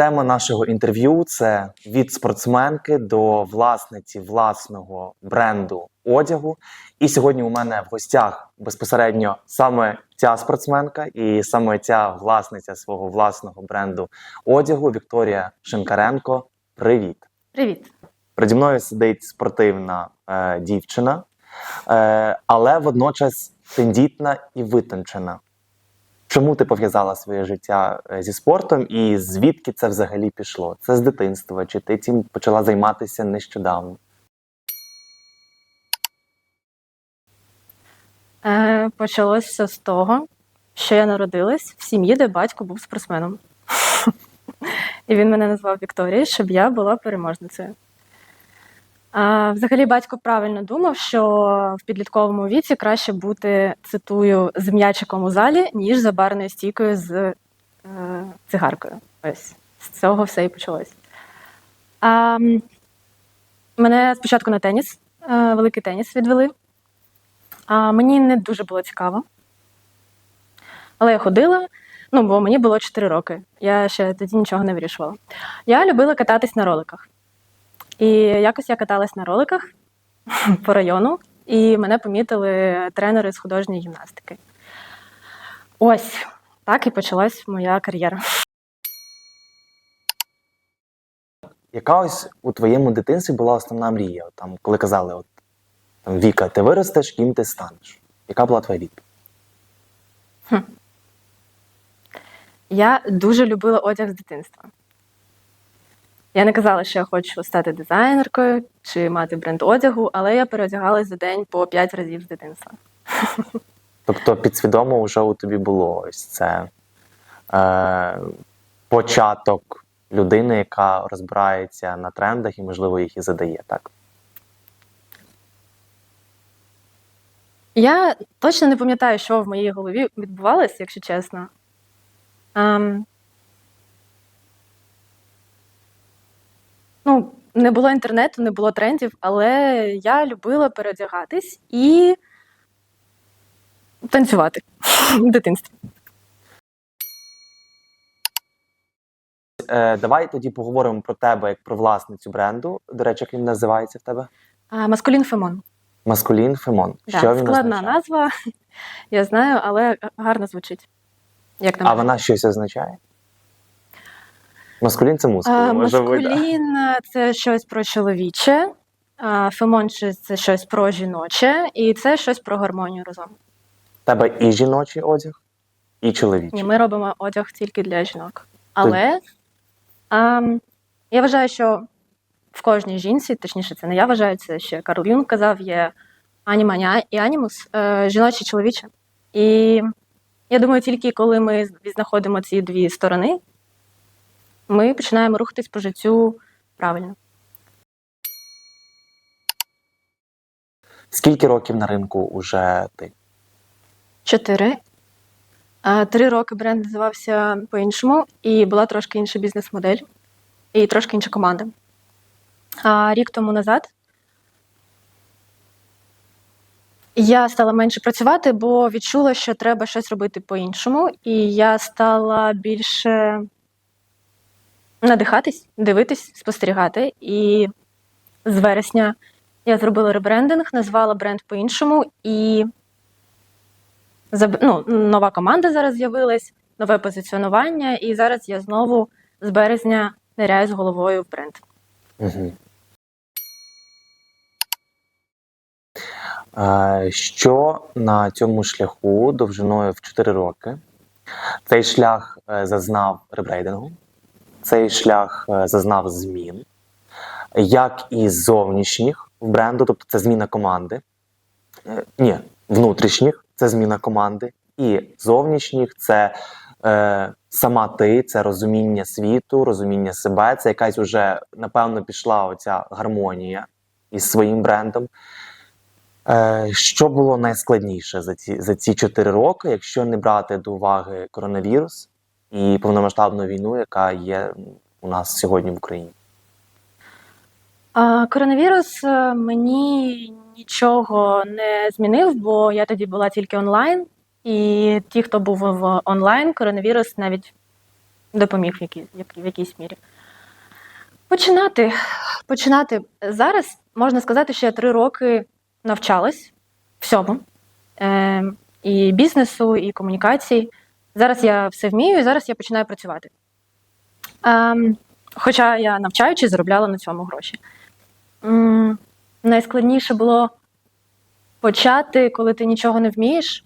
Тема нашого інтерв'ю це від спортсменки до власниці власного бренду одягу. І сьогодні у мене в гостях безпосередньо саме ця спортсменка і саме ця власниця свого власного бренду одягу Вікторія Шинкаренко. Привіт! Привіт. Переді мною сидить спортивна е, дівчина, е, але водночас тендітна і витончена. Чому ти пов'язала своє життя е, зі спортом і звідки це взагалі пішло? Це з дитинства, чи ти цим почала займатися нещодавно? Е, почалося з того, що я народилась в сім'ї, де батько був спортсменом. І він мене назвав Вікторією, щоб я була переможницею. Взагалі, батько правильно думав, що в підлітковому віці краще бути, цитую, з м'ячиком у залі, ніж за барною стійкою з е, цигаркою. Ось з цього все і почалось. А, мене спочатку на теніс, е, великий теніс відвели. А мені не дуже було цікаво. Але я ходила, ну, бо мені було 4 роки. Я ще тоді нічого не вирішувала. Я любила кататись на роликах. І якось я каталась на роликах по району, і мене помітили тренери з художньої гімнастики. Ось так і почалась моя кар'єра. Яка ось у твоєму дитинстві була основна мрія? Там, коли казали, от там Віка, ти виростеш, ким ти станеш? Яка була твоя відповідь? Я дуже любила одяг з дитинства. Я не казала, що я хочу стати дизайнеркою чи мати бренд одягу, але я переодягалась за день по 5 разів з дитинства. Тобто підсвідомо вже у тобі було ось це е, початок людини, яка розбирається на трендах і, можливо, їх і задає, так? Я точно не пам'ятаю, що в моїй голові відбувалося, якщо чесно. Ем, ну, не було інтернету, не було трендів, але я любила переодягатись і танцювати в дитинстві. Е, давай тоді поговоримо про тебе як про власницю бренду. До речі, як він називається в тебе? А, Маскулін Фемон. Маскулін Фемон. Да, Що він складна означає? назва, я знаю, але гарно звучить. Як на А мене. вона щось означає? Маскулін це мускул. А, може бути, да. Маскулін це щось про чоловіче, а фемон це щось про жіноче, і це щось про гармонію разом. Тебе і жіночий одяг, і чоловічий. Ні, ми робимо одяг тільки для жінок. Але а, я вважаю, що в кожній жінці, точніше, це не я вважаю, це ще Карл Юнг казав, є аніманя і анімус, е, жіноче і чоловіче. І я думаю, тільки коли ми знаходимо ці дві сторони, ми починаємо рухатись по життю правильно. Скільки років на ринку уже ти? Чотири. Три роки бренд називався по-іншому, і була трошки інша бізнес-модель, і трошки інша команда. А рік тому назад я стала менше працювати, бо відчула, що треба щось робити по-іншому, і я стала більше надихатись, дивитись, спостерігати. І з вересня я зробила ребрендинг, назвала бренд по-іншому і ну, нова команда зараз з'явилась, нове позиціонування, і зараз я знову з березня ниряю з головою в бренд. Що на цьому шляху довжиною в 4 роки? Цей шлях е, зазнав ребрейдингу, цей шлях е, зазнав змін, як і зовнішніх в бренду, тобто це зміна команди. Е, ні, внутрішніх це зміна команди, і зовнішніх це е, сама ти, це розуміння світу, розуміння себе. Це якась уже, напевно, пішла оця гармонія із своїм брендом. Е, що було найскладніше за ці, за ці 4 роки, якщо не брати до уваги коронавірус і повномасштабну війну, яка є у нас сьогодні в Україні? Коронавірус е, мені нічого не змінив, бо я тоді була тільки онлайн, і ті, хто був в онлайн, коронавірус навіть допоміг в, якій, в якійсь мірі. Починати. Починати. Зараз можна сказати, що я три роки навчалась всьому. Е, і бізнесу, і комунікації. Зараз я все вмію, і зараз я починаю працювати. Ем, хоча я навчаючи, заробляла на цьому гроші. М, найскладніше було почати, коли ти нічого не вмієш,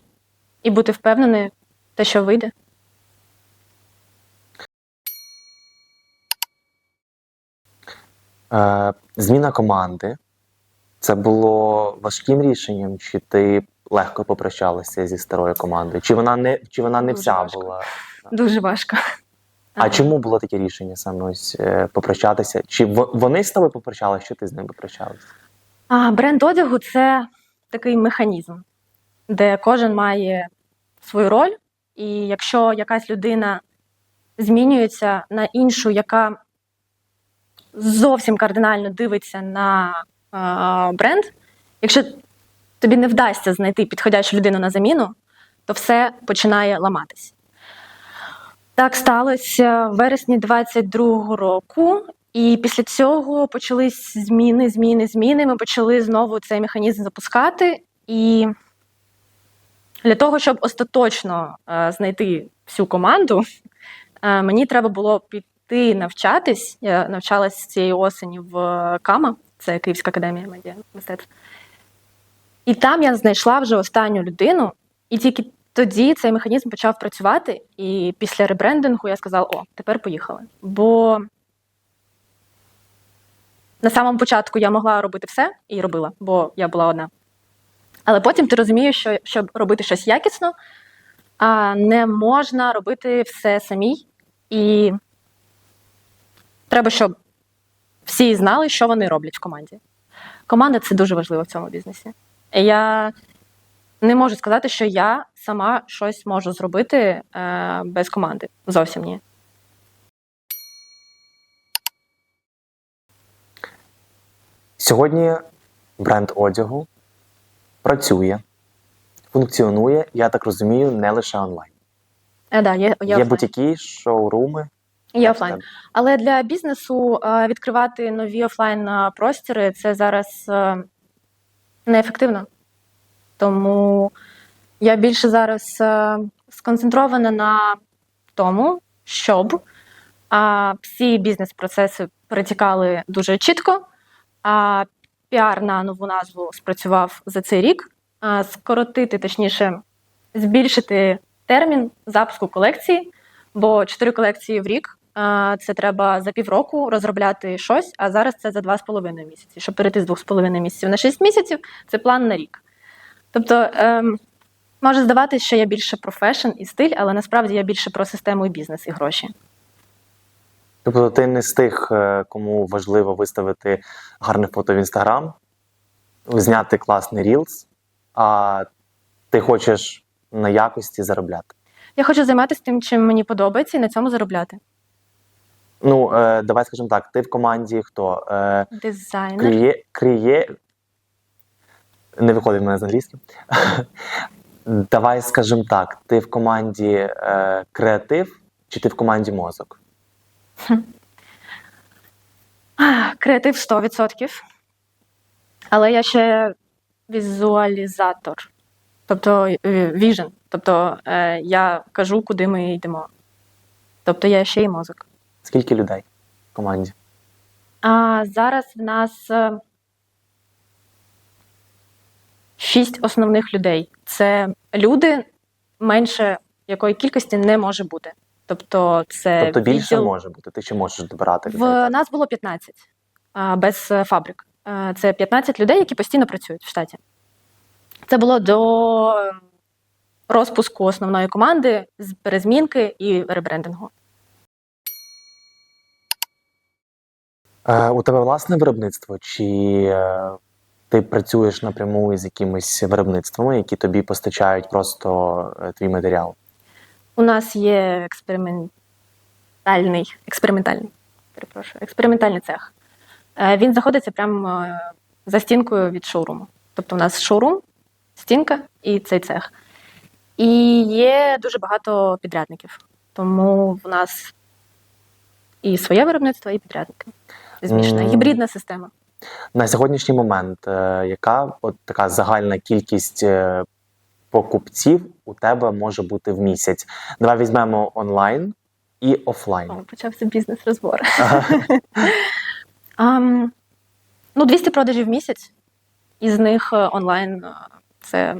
і бути впевнений, те, що вийде. Е, зміна команди. Це було важким рішенням, чи ти легко попрощалася зі старою командою? Чи вона не, чи вона не Дуже вся важко. була? Дуже важко. А чому було таке рішення саме ось е, попрощатися? Чи вони з тобою попрощалися, чи ти з ними попрощалася? А бренд одягу це такий механізм, де кожен має свою роль, і якщо якась людина змінюється на іншу, яка зовсім кардинально дивиться на а, бренд, якщо тобі не вдасться знайти підходящу людину на заміну, то все починає ламатись. Так сталося в вересні 22-го року, і після цього почались зміни, зміни, зміни. Ми почали знову цей механізм запускати. І для того, щоб остаточно е, знайти всю команду, е, мені треба було піти навчатись. Я навчалась цієї осені в КАМА, це Київська академія медіа мистецтв. І там я знайшла вже останню людину, і тільки тоді цей механізм почав працювати. І після ребрендингу я сказала: о, тепер поїхали. Бо на самому початку я могла робити все і робила, бо я була одна. Але потім ти розумієш, що щоб робити щось якісно, а не можна робити все самій. І треба, щоб всі знали, що вони роблять в команді. Команда це дуже важливо в цьому бізнесі. Я не можу сказати, що я сама щось можу зробити е, без команди. Зовсім ні. Сьогодні бренд одягу працює, функціонує, я так розумію, не лише онлайн. Е, да, є, є, Є, бутіки, шоуруми. Є офлайн. Але для бізнесу е, відкривати нові офлайн простіри це зараз е, неефективно. Тому я більше зараз е, сконцентрована на тому, щоб всі бізнес-процеси перетікали дуже чітко, а піар на нову назву спрацював за цей рік, скоротити, точніше, збільшити термін запуску колекції, бо чотири колекції в рік. Це треба за півроку розробляти щось, а зараз це за два з половиною місяці. Щоб перейти з двох з половиною місяців на шість місяців, це план на рік. Тобто ем, може здаватися, що я більше про фешн і стиль, але насправді я більше про систему і бізнес і гроші. Тобто ти не з тих, е, кому важливо виставити гарне фото в інстаграм, зняти класний рілс, а ти хочеш на якості заробляти. Я хочу займатися тим, чим мені подобається, і на цьому заробляти. Ну, е, давай скажемо так: ти в команді хто? Е, Дизайнер. Кріє, кріє... Не виходить в мене з англійським. Давай скажемо так: ти в команді е, креатив чи ти в команді мозок? Креатив 100%. Але я ще візуалізатор, тобто віжен. Тобто е, я кажу, куди ми йдемо. Тобто я ще й мозок. Скільки людей в команді? А зараз в нас е, шість основних людей. Це люди, менше якої кількості не може бути. Тобто, це Тобто більше відділ- може бути, ти ще можеш добирати людей. В нас було 15 а, без е, фабрик. Е, Це 15 людей, які постійно працюють в штаті. Це було до розпуску основної команди з перезмінки і ребрендингу. У тебе власне виробництво, чи е, ти працюєш напряму із якимись виробництвами, які тобі постачають просто е, твій матеріал? У нас є експериментальний, експериментальний, перепрошую, експериментальний цех. Е, Він знаходиться прямо за стінкою від шоуруму. Тобто у нас шоурум, стінка і цей цех. І є дуже багато підрядників. Тому в нас і своє виробництво, і підрядники. Змішана Мгм. гібридна система. На сьогоднішній момент, е, яка от така загальна кількість е, покупців у тебе може бути в місяць? Давай візьмемо онлайн і офлайн. О, почався бізнес-розбор. Ам, ну, 200 продажів в місяць, із них е, онлайн це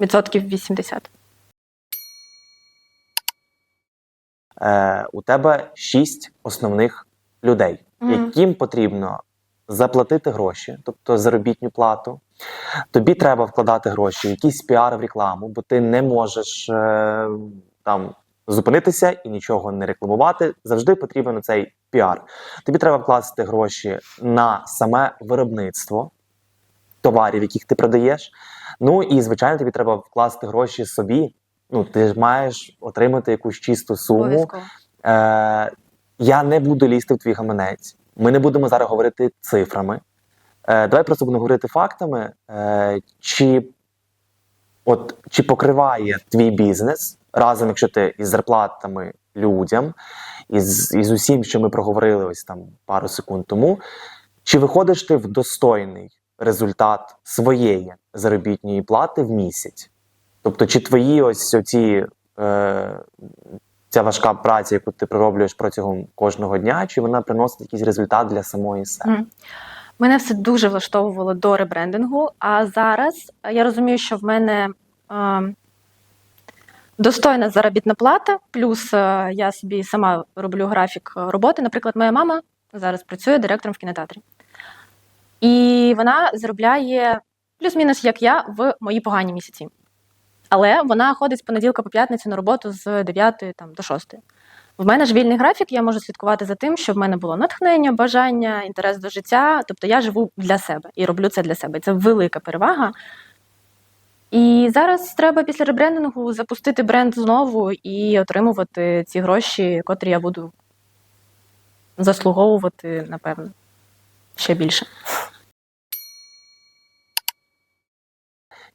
відсотків 80. Е, у тебе шість основних людей. Яким потрібно заплатити гроші, тобто заробітню плату. Тобі треба вкладати гроші, в якийсь піар в рекламу, бо ти не можеш е, там зупинитися і нічого не рекламувати. Завжди потрібен цей піар. Тобі треба вкласти гроші на саме виробництво товарів, яких ти продаєш. Ну і звичайно, тобі треба вкласти гроші собі. Ну, ти ж маєш отримати якусь чисту суму. Е, я не буду лізти в твій гаманець. Ми не будемо зараз говорити цифрами. Е, давай просто будемо говорити фактами, е, чи, от, чи покриває твій бізнес разом, якщо ти із зарплатами людям, із, із усім, що ми проговорили ось там пару секунд тому, чи виходиш ти в достойний результат своєї заробітної плати в місяць? Тобто, чи твої ось оці е, ця важка праця, яку ти пророблюєш протягом кожного дня, чи вона приносить якийсь результат для самої себе? Мене все дуже влаштовувало до ребрендингу, а зараз е, я розумію, що в мене е, достойна заробітна плата, плюс е, я собі сама роблю графік роботи. Наприклад, моя мама зараз працює директором в кінотеатрі. І вона заробляє плюс-мінус, як я, в мої погані місяці. Але вона ходить з понеділка по п'ятницю на роботу з 9 там, до 6. В мене ж вільний графік, я можу слідкувати за тим, щоб в мене було натхнення, бажання, інтерес до життя. Тобто я живу для себе і роблю це для себе. Це велика перевага. І зараз треба після ребрендингу запустити бренд знову і отримувати ці гроші, котрі я буду заслуговувати, напевно, ще більше.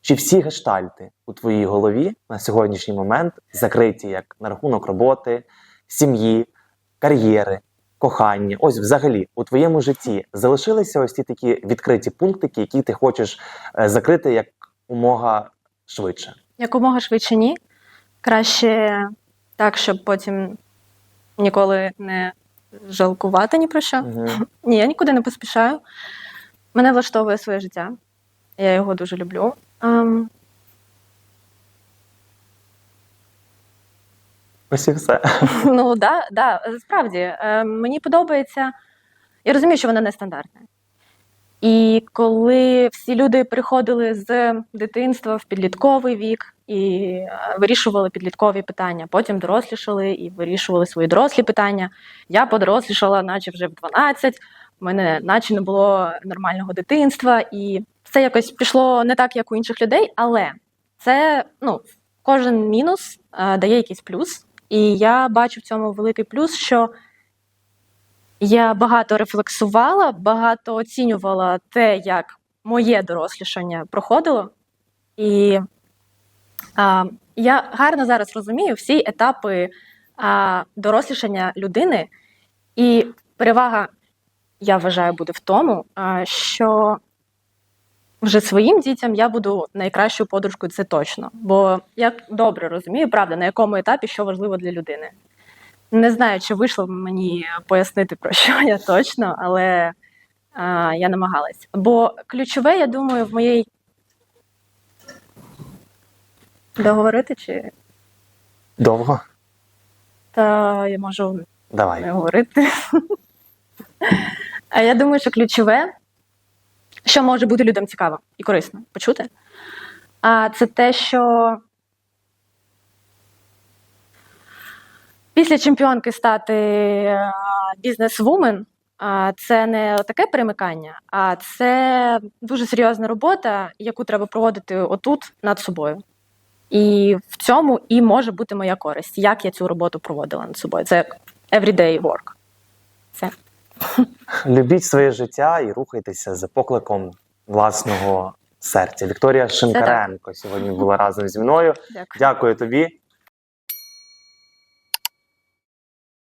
Чи всі гештальти у твоїй голові на сьогоднішній момент закриті як на рахунок роботи, сім'ї, кар'єри, кохання? Ось взагалі у твоєму житті залишилися ось ті такі відкриті пунктики, які ти хочеш е, закрити як умога швидше. Якомога швидше ні. Краще так, щоб потім ніколи не жалкувати ні про що. Мгм. Ні, я нікуди не поспішаю. Мене влаштовує своє життя. Я його дуже люблю. Ем, Ось і все. ну, да, да, справді, е, мені подобається. Я розумію, що воно нестандартне. І коли всі люди приходили з дитинства в підлітковий вік і е, вирішували підліткові питання, потім дорослішали і вирішували свої дорослі питання. Я подорослішала, наче вже в 12, в мене наче не було нормального дитинства, і все якось пішло не так, як у інших людей, але це ну, кожен мінус е, дає якийсь плюс. І я бачу в цьому великий плюс, що я багато рефлексувала, багато оцінювала те, як моє дорослішання проходило. І а, я гарно зараз розумію всі етапи а, дорослішання людини, і перевага, я вважаю, буде в тому, а, що вже своїм дітям я буду найкращою подружкою, це точно. Бо я добре розумію, правда, на якому етапі що важливо для людини. Не знаю, чи вийшло мені пояснити про що я точно, але а, я намагалась. Бо ключове, я думаю, в моїй договорити чи Довго? та я можу не говорити. А я думаю, що ключове, що може бути людям цікаво і корисно почути, а це те, що після чемпіонки стати бізнес-вумен це не таке перемикання, а це дуже серйозна робота, яку треба проводити отут над собою. І в цьому і може бути моя користь, як я цю роботу проводила над собою. Це everyday work. Це Любіть своє життя і рухайтеся за покликом власного серця. Вікторія Шинкаренко сьогодні була разом зі мною. дякую. Дякую тобі.